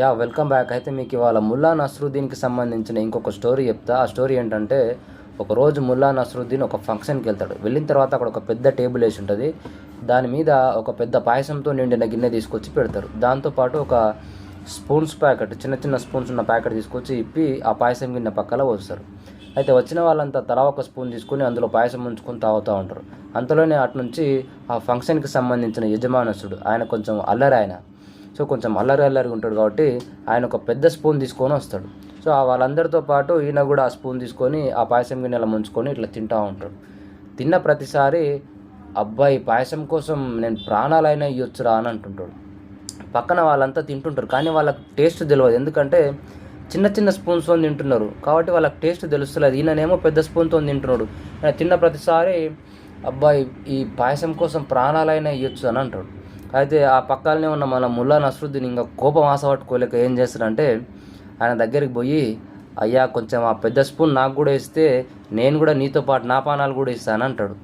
Yeah welcome back. అయితే మీకు ఇవాళ ముల్లా నస్రుద్దీన్కి సంబంధించిన ఇంకొక స్టోరీ చెప్తా. ఆ స్టోరీ ఏంటంటే ఒక రోజు ముల్లా నస్రుద్దీన్ ఒక ఫంక్షన్కి వెళ్తాడు. వెళ్ళిన తర్వాత అక్కడ ఒక పెద్ద టేబుల్ వేసి ఉంటుంది. దాని మీద ఒక పెద్ద పాయసంతో నిండిన గిన్నె తీసుకొచ్చి పెడతారు. దాంతోపాటు ఒక స్పూన్స్ ప్యాకెట్ చిన్న చిన్న స్పూన్స్ ఉన్న ప్యాకెట్ తీసుకొచ్చి ఇప్పి ఆ పాయసం గిన్నె పక్కన పోస్తారు. అయితే వచ్చిన వాళ్ళంతా తలా ఒక స్పూన్ తీసుకొని అందులో పాయసం ఉంచుకొని తాగుతూ ఉంటారు. అంతలోనే అటు నుంచి ఆ ఫంక్షన్కి సంబంధించిన యజమానసుడు ఆయన కొంచెం అల్లరి ఆయన. సో కొంచెం అల్లరి అల్లరి ఉంటాడు కాబట్టి ఆయన ఒక పెద్ద స్పూన్ తీసుకొని వస్తాడు. సో ఆ వాళ్ళందరితో పాటు ఈయన కూడా ఆ స్పూన్ తీసుకొని ఆ పాయసం గిన్నెల ముంచుకొని ఇట్లా తింటూ ఉంటాడు. తిన్న ప్రతిసారి అబ్బాయి పాయసం కోసం నేను ప్రాణాలైనా ఇవ్వచ్చురా అని అంటుంటాడు. పక్కన వాళ్ళంతా తింటుంటారు కానీ వాళ్ళకి టేస్ట్ తెలియదు ఎందుకంటే చిన్న చిన్న స్పూన్స్తో తింటున్నారు. కాబట్టి వాళ్ళకి టేస్ట్ తెలుస్తలేదు. ఈయననేమో పెద్ద స్పూన్తో తింటున్నాడు. తిన్న ప్రతిసారి అబ్బాయి ఈ పాయసం కోసం ప్రాణాలైనా ఇవ్వచ్చు అని అంటాడు. అయితే ఆ పక్కనే ఉన్న మన ముల్లా నసరుద్దీన్ ఇంకా కోపం ఆశ పట్టుకోలేక ఏం చేస్తాడంటే ఆయన దగ్గరికి పోయి అయ్యా కొంచెం ఆ పెద్ద స్పూన్ నాకు కూడా ఇస్తే నేను కూడా నీతో పాటు నా పానాలు కూడా ఇస్తాను అంటాడు.